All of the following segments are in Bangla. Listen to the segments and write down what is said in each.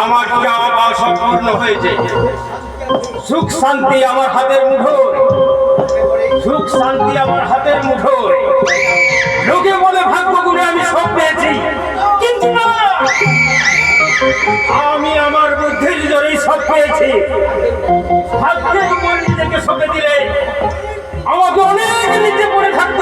আমার চাওয়া সম্পূর্ণ হয়েছে। সুখ শান্তি আমার হাতের মুঠোয়। সুখ শান্তি আমার হাতের মুঠোয়। লোকে বলে, ভাগ্য গুণে আমি সব পেয়েছি। কিন্তু আমি আমার বুদ্ধির জোরেই সব পেয়েছি। ভাগ্যের উপর নিজেকে সঁপে দিলে আমাকে অনেক নিচে পড়ে থাকতে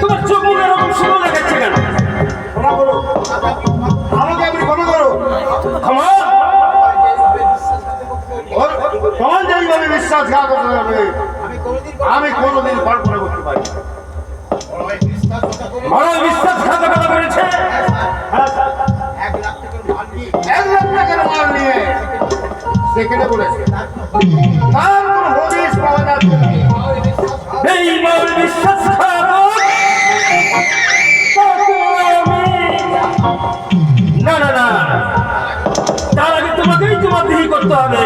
তোমার চোখ মুখ এরকম শুকনো দেখাচ্ছে কেন? আমাকে আপনি ক্ষমা করুন ক্ষমা। তোমার যেইভাবে বিশ্বাসঘাত হবে আমি কোনোদিন কল্পনা করতে পারি। বড় বিশ্বাসঘাতকতা করেছে কোনো হদিশ পাওয়া যাচ্ছে না না না। তার আগে তোমাকেই জবাবদিহি করতে হবে।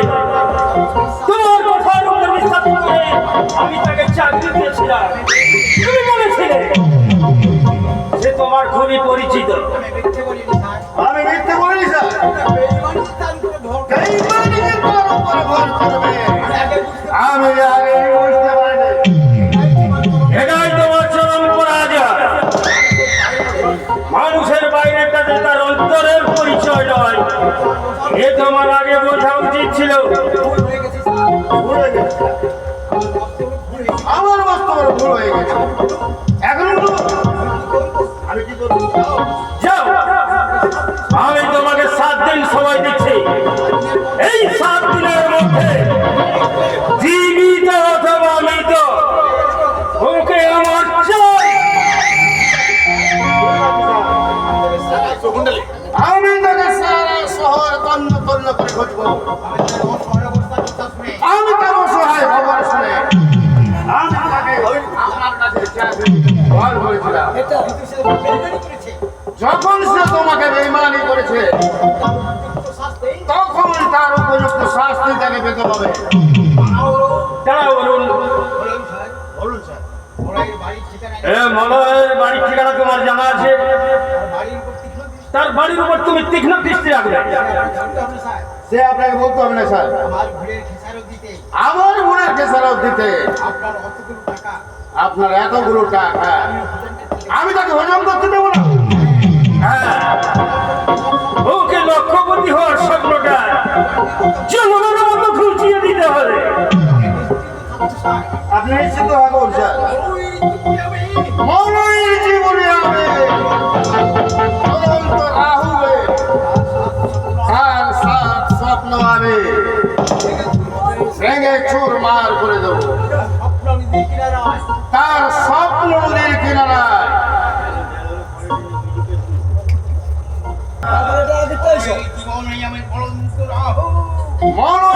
বাইরেটাতে তার অন্তরের পরিচয় নয়। এ তোমার আগে বোঝা উচিত ছিল। আমার মস্ত ভুল হয়ে গেছে। এখন আমি কি করব? যাও। আমি তোমাকে সাত দিন সময় দিচ্ছি। এই সাত দিনের মধ্যে জীবিত আমি তার অসহায় খবর শুনে? আমি তাকে আপনার কাছে যখন সে তোমাকে বেইমানি করেছে তখন তার উপযুক্ত শাস্তি তাকে পেতে হবে। দাঁড়াও বলুন বলুন স্যার এ মলয়ের বাড়ির ঠিকানা তোমার জানা আছে? তার বাড়ির উপর তুমি তীক্ষ্ণ দৃষ্টি রাখবে। সে আপনাকে বলতে হবে না স্যার। আমার বোনের খেসারত দিতে। আপনার এতগুলো টাকা আমি তাকে হজম করতে দেবো না। হ্যাঁ। ওকে লক্ষ্যপতি হওয়ার স্বপ্নটা জনগণের মতো ঘুচিয়ে দিতে হবে। আপনি নিশ্চিত থাকুন স্যার। স্বপ্ন আমি ভেঙে চুর মার করে দেবো। তার স্বপ্ন নদীর কিনারায়। এই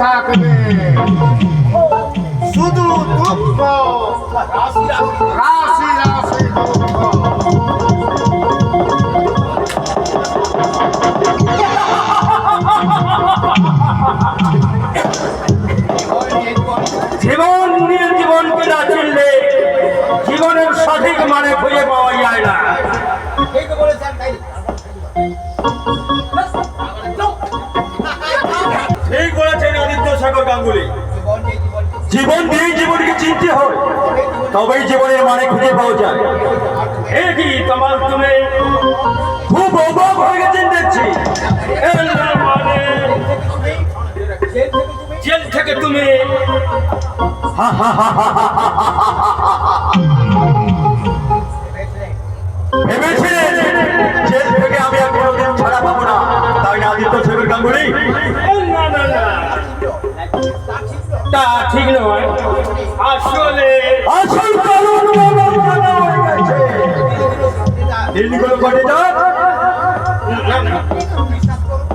থাকবে। শুধু দুঃখ রাশি মানে খুঁজে পাওয়া যায় তোমার তুমি খুব অভাব হয়ে গেছেন দেখছি মানে জেল থেকে তুমি ঠিক নয় আসলে আসল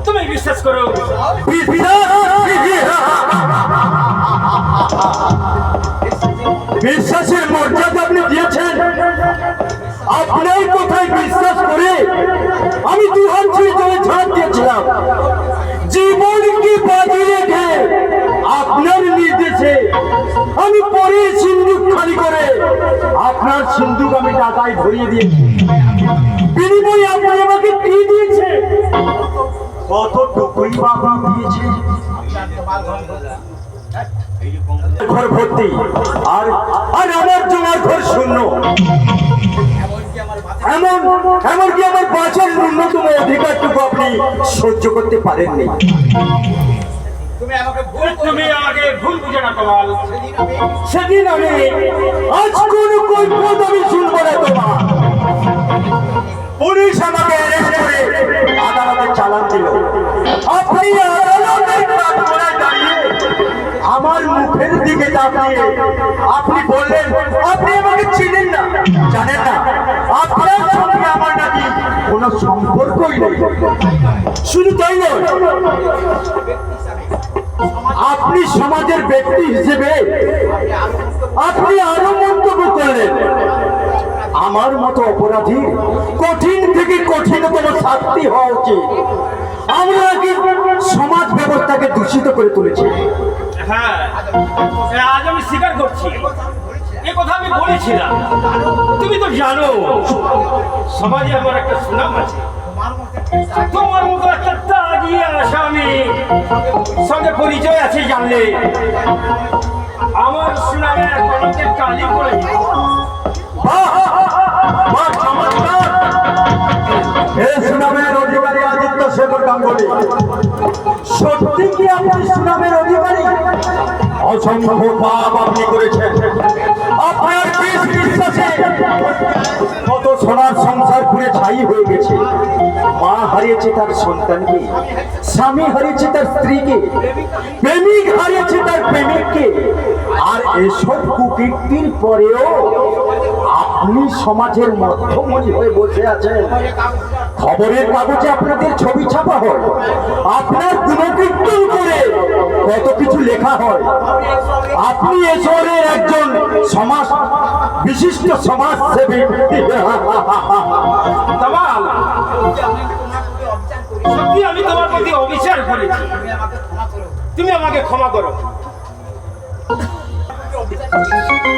তুমি বিশ্বাস করো। বিশ্বাসের মর্যাদা আপনি দিয়েছেন। আপনার কোথায় বিশ্বাস করে? আমি দু হাত ছেড়ে জলে ছাড় দিয়েছিলাম। জীবনকে বাজি রেখে আপনার নির্দেশে আমি পরে সিন্ধুক খালি করে আপনার সিন্ধুক আমি টাকায় ভরিয়ে দিয়েছি। বিনিময়ে আপনি আমাকে কি দিয়েছে? কতটুকুই বা আপনি দিয়েছে? ঘর ভর্তি। আর আর আমার জমার ঘর শূন্য। এমন, এমনকি আমার বাঁচার ন্যূনতম অধিকারটুকু আপনি সহ্য করতে পারেননি। তুমি আমাকে ভুল বুঝে না কমাল। সেদিন আমি সেদিন আমি আজ কোন কৈফত আমি শুনব না তোমার। পুলিশ আমাকে অ্যারেস্ট করে আদালতে চালান দিল আপনি আদালতের কাঠগড়ায় দাঁড়িয়ে আমার মুখের দিকে তাকিয়ে আপনি বললেন আপনি আমাকে চিনেন না। জানেন না। আপনার সঙ্গে আমার নাকি কোনো সম্পর্কই নেই। শুধু তাই নয় আপনি সমাজের ব্যক্তি হিসেবে আপনি আরও মন্তব্য করলেন। আমার মতো অপরাধী কঠিন থেকে কঠিনতম শাস্তি হওয়া উচিত। আমরা সমাজ ব্যবস্থাকে দূষিত করে তুলেছি? হ্যাঁ আজ আমি স্বীকার করছি। এ কথা আমি বলেছিলাম। তুমি তো জানো, সমাজে আমার একটা সুনাম আছে। তোমার সঙ্গে পরিচয় আছে জানলে। আমার সুনামের কত সোনার সংসার পুরে ছাই হয়ে গেছে। হারিয়েছে তার সন্তানকে, স্বামী হারিয়েছে তার স্ত্রীকে, প্রেমিক হারিয়েছে তার প্রেমিককে। আর এসব কুকীর্তির পরেও আপনি সমাজের মধ্যমণি হয়ে বসে আছেন। খবরের কাগজে আপনাদের ছবি ছাপা হয়। আপনার গুণকীর্তন করে কত কিছু লেখা হয়। আপনি এ শহরের একজন সমাজ বিশিষ্ট সমাজসেবী। সত্যি আমি তোমার প্রতি অবিচার করেছি তুমি আমাকে ক্ষমা করো।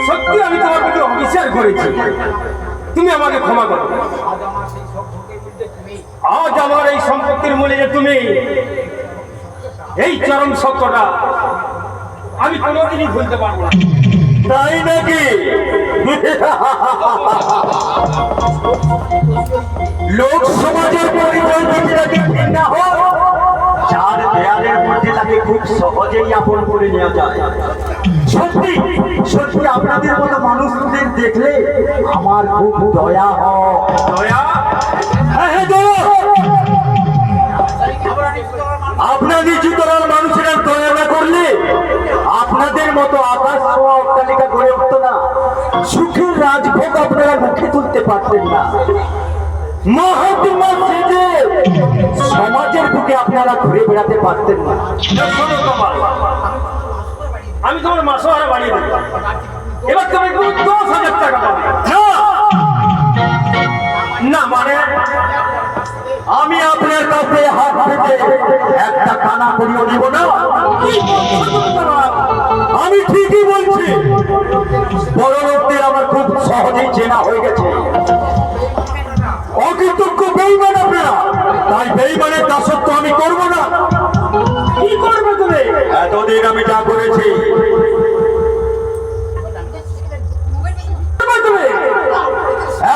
সত্যি আমি তোমার প্রতি অবিচার করেছি। তুমি আমাকে ক্ষমা করো। আজ আমার এই সম্পত্তির মূলে যে তুমি এই চরম সত্যটা আমি কোনোদিনই ভুলতে পারব না। তাই নাকি? লোক সমাজের পরিচয় ঘৃণা হয় চার দেয়ালের মধ্যে তাকে খুব সহজেই আপন করে নেওয়া যায়। সত্যি সত্যি আপনাদের মতো মানুষদের দেখলে আমার খুব দয়া হয়। দয়া? হ্যাঁ হ্যাঁ দয়া। আপনার নিচু তলার মানুষেরা দয়া করলে আপনাদের মতো আকাশ ছোঁয়া অট্টালিকা গড়ে উঠত না। সুখের রাজভোগ আপনারা মুখে তুলতে পারতেন না। মহাত্মা সেজে সমাজের বুকে আপনারা ঘুরে বেড়াতে পারতেন না। আমি তোমার মাসোহারা বানিয়ে দেবো। এবার তুমি দশ হাজার টাকা! না মানে আমি আপনার কাছে হাত পেতে একটা কানা করিও নিব না? আমি ঠিকই বলছি। বড় লোকদের আমার খুব সহজেই চেনা হয়ে গেছে। অকৃতজ্ঞ বেইমান আপনারা। তাই বেইমানের দাসত্ব আমি করব না। কি করবে তুমি? এতদিন আমি যা করেছি?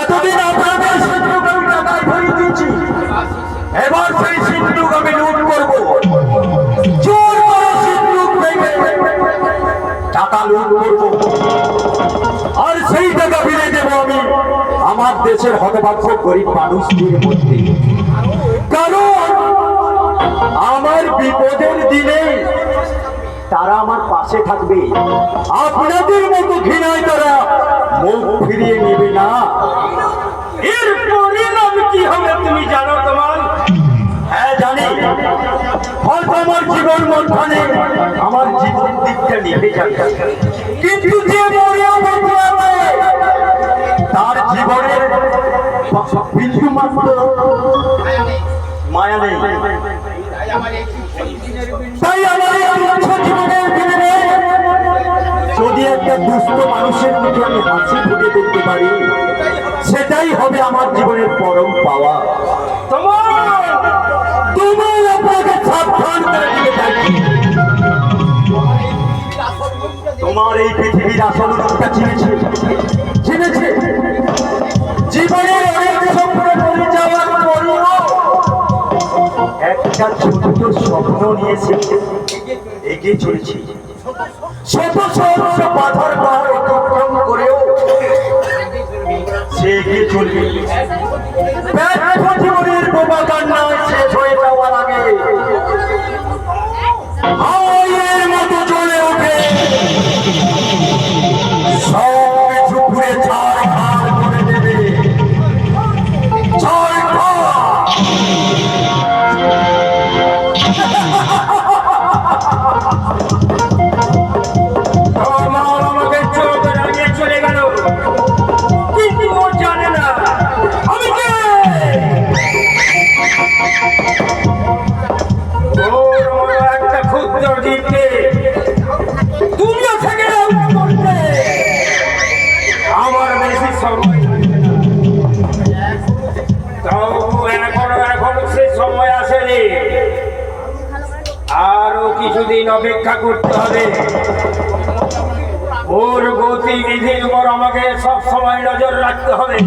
এতদিন আপনাদের দেশের হতবাক্ষ গরিব মানুষদের মধ্যে। কারণ আমার বিপদের দিনে তারা আমার পাশে থাকবে। আপনাদের মতো ঘৃণায় তারা মুখ ফিরিয়ে নেবে না। এর পরিণাম কি হবে তুমি জানো তোমার? হ্যাঁ জানি। হয়তো আমার জীবন মধ্যে আমার জীবন দিকটা নেবে যাবে। কিন্তু যে মরে তার জীবনের বিন্দু মাত্র মায়া নেই। তাই বিনিময়ে যদি একটা দুস্থ মানুষের মুখে আমি হাসি ফুটে তুলতে পারি, সেটাই হবে আমার জীবনের পরম পাওয়া। তোমার আপনাকে তোমার এই পৃথিবীর আসল রূপটা একটা ছোট স্বপ্ন নিয়েছে এগিয়ে চলেছি। শত সহস্র পাথর পাহাড় অতিক্রম করেও সে এগিয়ে চলবে জীবনের বোমা আরও কিছুদিন অপেক্ষা করতে হবে। ওর গতিবিধির উপর আমাকে সব সময় নজর রাখতে হবে।